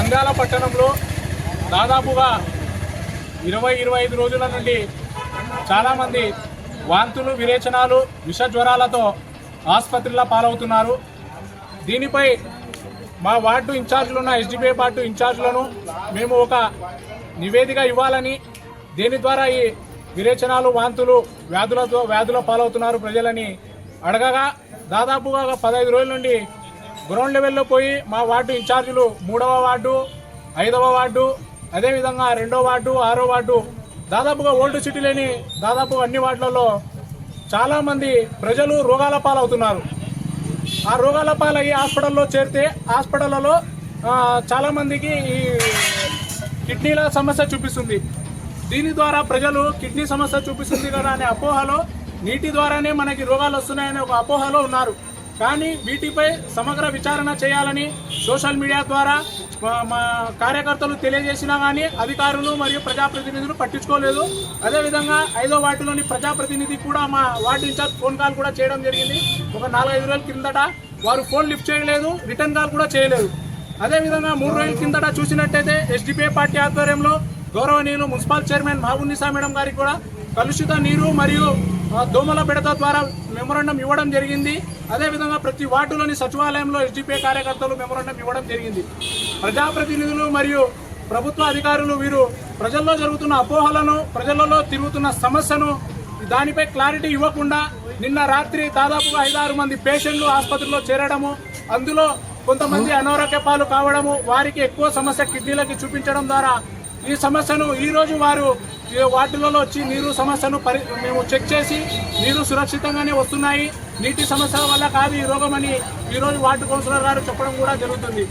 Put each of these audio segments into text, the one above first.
నంద్యాల పట్టణంలో దాదాపుగా ఇరవై ఇరవై ఐదు రోజుల నుండి చాలామంది వాంతులు విరేచనాలు విష జ్వరాలతో ఆసుపత్రిలో పాలవుతున్నారు. దీనిపై మా వార్డు ఇన్ఛార్జీలు ఉన్న ఎస్డిపిఐ వార్డు ఇన్ఛార్జ్లను మేము ఒక నివేదిక ఇవ్వాలని దీని ద్వారా ఈ విరేచనాలు వాంతులు వ్యాధులతో వ్యాధుల పాలవుతున్నారు ప్రజలని అడగగా దాదాపుగా ఒక పదహైదు రోజుల నుండి గ్రౌండ్ లెవెల్లో పోయి మా వార్డు ఇన్ఛార్జీలు మూడవ వార్డు ఐదవ వార్డు అదేవిధంగా రెండో వార్డు ఆరో వార్డు దాదాపుగా ఓల్డ్ సిటీ లేని దాదాపు అన్ని వార్డులలో చాలామంది ప్రజలు రోగాల పాలవుతున్నారు. ఆ రోగాల పాలయ్యి హాస్పిటల్లో చేరితే హాస్పిటల్లో చాలామందికి ఈ కిడ్నీల సమస్య చూపిస్తుంది. దీని ద్వారా ప్రజలు కిడ్నీ సమస్య చూపిస్తుంది కదా అనే అపోహలో నీటి ద్వారానే మనకి రోగాలు వస్తున్నాయనే ఒక అపోహలో ఉన్నారు. కానీ వీటిపై సమగ్ర విచారణ చేయాలని సోషల్ మీడియా ద్వారా మా- కార్యకర్తలు తెలియజేసినా కానీ అధికారులు మరియు ప్రజాప్రతినిధులు పట్టించుకోలేదు. అదేవిధంగా ఐదో వార్డులోని ప్రజాప్రతినిధి కూడా మా వార్డు ఇన్ఛార్జ్ ఫోన్ కాల్ కూడా చేయడం జరిగింది. ఒక నాలుగైదు రోజుల కిందట వారు ఫోన్ లిఫ్ట్ చేయలేదు రిటర్న్ కాల్ కూడా చేయలేదు. అదేవిధంగా మూడు రోజుల కిందట చూసినట్టయితే ఎస్డిపిఐ పార్టీ ఆధ్వర్యంలో గౌరవనీయులు municipal chairman Mehboob Nisa madam గారికి కూడా కలుషిత నీరు మరియు దోమల బెడత ద్వారా మెమోరండం ఇవ్వడం జరిగింది. అదేవిధంగా ప్రతి వార్డులోని సచివాలయంలో ఎస్డిపిఐ కార్యకర్తలు మెమోరండం ఇవ్వడం జరిగింది. ప్రజాప్రతినిధులు మరియు ప్రభుత్వ అధికారులు వీరు ప్రజల్లో జరుగుతున్న అపోహలను ప్రజలలో తిరుగుతున్న సమస్యను దానిపై క్లారిటీ ఇవ్వకుండా నిన్న రాత్రి దాదాపుగా ఐదారు మంది పేషెంట్లు ఆసుపత్రిలో చేరడము అందులో కొంతమంది అనారోగ్య పాలు కావడము వారికి ఎక్కువ సమస్య కిడ్నీలకి చూపించడం ద్వారా ఈ సమస్యను ఈరోజు వారు ఈ వార్డులలో వచ్చి నీరు సమస్యను పరి మేము చెక్ చేసి నీరు సురక్షితంగానే వస్తున్నాయి. నీటి సమస్యల వల్ల కాదు ఈ రోగం అని ఈరోజు వార్డు కౌన్సిలర్ గారు చెప్పడం కూడా జరుగుతుంది.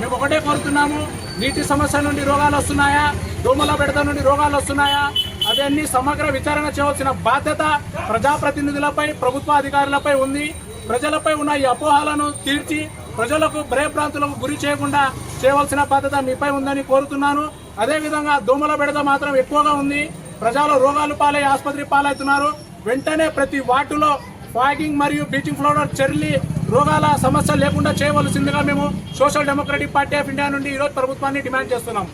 మేము ఒకటే కోరుతున్నాము నీటి సమస్య నుండి రోగాలు వస్తున్నాయా? దోమల బెడత నుండి రోగాలు వస్తున్నాయా? అవన్నీ సమగ్ర విచారణ చేయవలసిన బాధ్యత ప్రజాప్రతినిధులపై ప్రభుత్వ అధికారులపై ఉంది. ప్రజలపై ఉన్న ఈ అపోహలను తీర్చి ప్రజలకు భయభ్రాంతులకు గురి చేయకుండా చేయవలసిన బాధ్యత మీపై ఉందని కోరుతున్నాను. అదేవిధంగా దోమల బెడద మాత్రం ఎక్కువగా ఉంది ప్రజలు రోగాలు పాలై ఆసుపత్రి పాలవుతున్నారు వెంటనే ప్రతి వార్డులో ఫాగింగ్ మరియు బ్లీచింగ్ ఫ్లవర్ చెర్లి రోగాల సమస్య లేకుండా చేయవలసిందిగా మేము Social Democratic Party of India నుండి ఈరోజు ప్రభుత్వాన్ని డిమాండ్ చేస్తున్నాం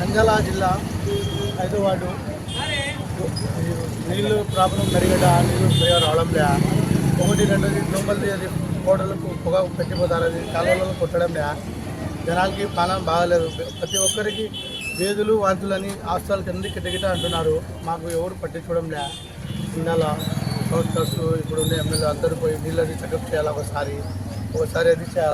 నంద్యాల జిల్లా ఐదో వార్డు నీళ్ళు ప్రాబ్లం మెరుగడ నీళ్ళు రావడం లే ఒకటి రెండోది దోమలది అది కోడలకు పొగ పెట్టిపోతారది కాలువలలో కొట్టడం లే జనాలకి పాలన బాగాలేదు. ప్రతి ఒక్కరికి వేదులు వాంతులని హాస్టల్ కింద కిటకిట అంటున్నారు. మాకు ఎవరు పట్టించుకోవడం లే. ఇందాల కౌన్సిలర్స్ ఇప్పుడు ఉన్న ఎమ్మెల్యే అందరూ పోయి నీళ్ళని చెకప్ చేయాలి ఒకసారి. ఒకసారి అది చేయాలి.